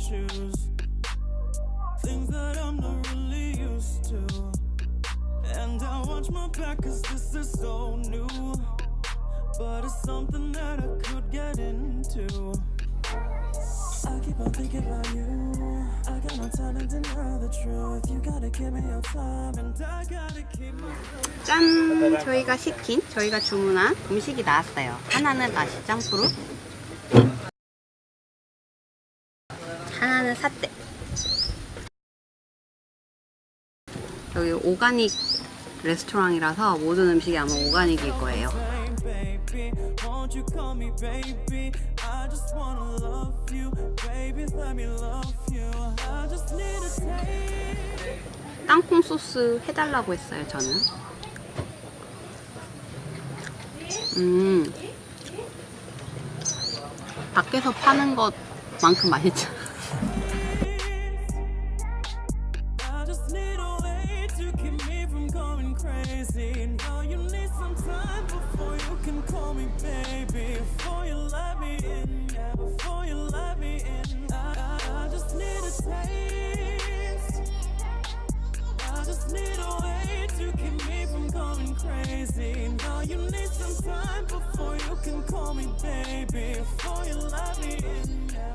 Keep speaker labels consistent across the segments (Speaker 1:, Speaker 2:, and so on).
Speaker 1: shoes. Things that I'm not really used to. And I watch my back cause this is so new. But it's something that I could get into. I keep on thinking about you. I got no time to deny the truth. You gotta give me your time, and I gotta keep my.
Speaker 2: 짠! 저희가 시킨, 저희가 주문한 음식이 나왔어요. 하나는 다시 짱푸루, 하나는 사떼. 여기 오가닉 레스토랑이라서 모든 음식이 아마 오가닉일 거예요. 땅콩 소스 해달라고 했어요, 저는. 음. 밖에서 파는 것만큼 맛있죠.
Speaker 1: Can call me baby. Before you let me in, yeah. Before you let me in, I, I, I just need a taste. I just need a way to keep me from going crazy. Now you need some time before you can call me baby. Before you let me in, yeah.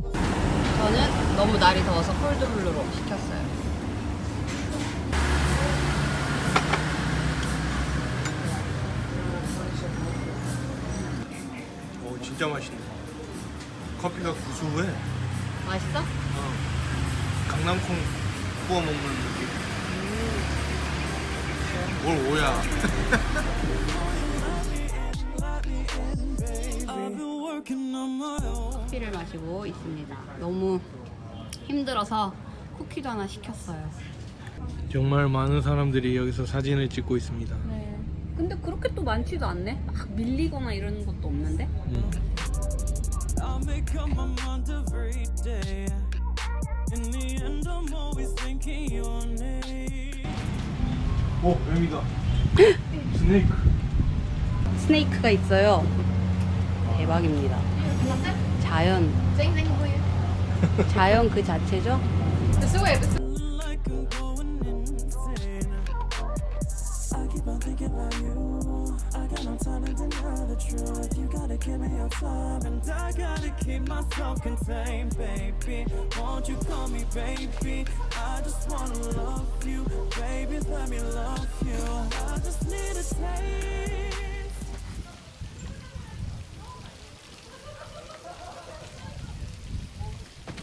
Speaker 2: 저는 너무 날이 더워서 콜드블루로 시켰어요.
Speaker 3: 오 진짜 맛있네. 커피가 구수해.
Speaker 2: 맛있어?
Speaker 3: 강낭콩 구워 먹는 느낌. 뭘 오야?
Speaker 2: 커피를 마시고 있습니다. 너무 힘들어서 쿠키도 하나 시켰어요.
Speaker 3: 정말 많은 사람들이 여기서 사진을 찍고 있습니다.
Speaker 2: 네. 근데 그렇게 또 많지도 않네. 막 밀리거나 이런 것도 없는데.
Speaker 1: Name.
Speaker 3: 오 뱀이다. 스네이크.
Speaker 2: 스네이크가 있어요. 대박입니다. 자연. 자연 그 자체죠?
Speaker 1: Thinking about you. I got no time to deny the truth. You gotta give me your time, and I gotta keep myself contained, baby. Won't you call me baby? I just wanna love you, baby. Let me love you. I just need a taste.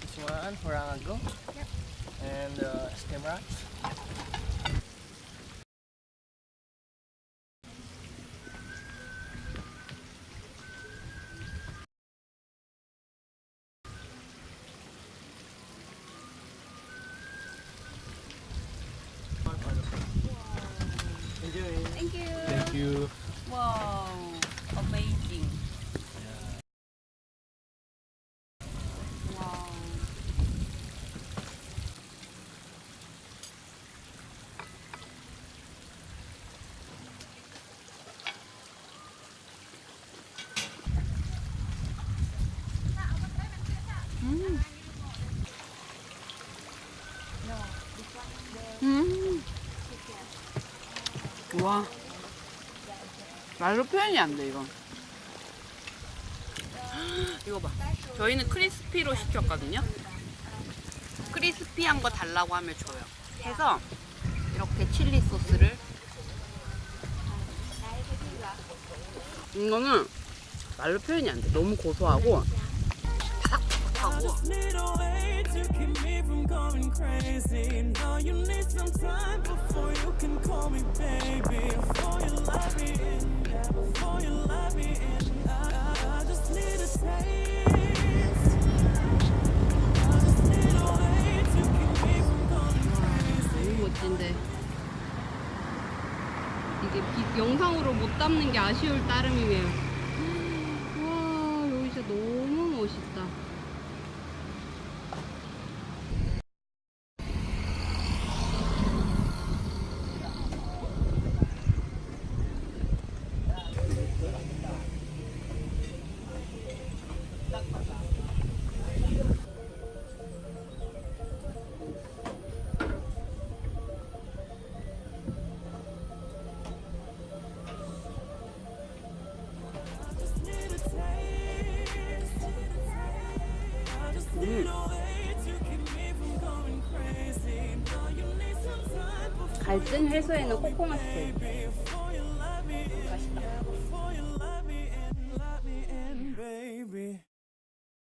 Speaker 4: This one for Angago. Yep. And uh, stem rocks. Enjoy.
Speaker 2: Thank you.
Speaker 3: Thank you.
Speaker 2: 와 와. 말로 표현이 안 돼, 이건. 이거 봐. 저희는 크리스피로 시켰거든요. 크리스피한 거 달라고 하면 줘요. 해서 이렇게 칠리 소스를 이거는 말로 표현이 안 돼. 너무 고소하고 바삭바삭하고
Speaker 1: to keep me from going crazy. Now you need some time before you can call me baby. Before you let me in, yeah. Before you let me in, I, I just need a taste. I just need a way to keep me from going crazy.
Speaker 2: 너무 멋진데 이게 비- 영상으로 못 담는 게 아쉬울 따름이에요. 와 여기 진짜 너무 멋있다. 갈증 해소에는 코코넛 텔.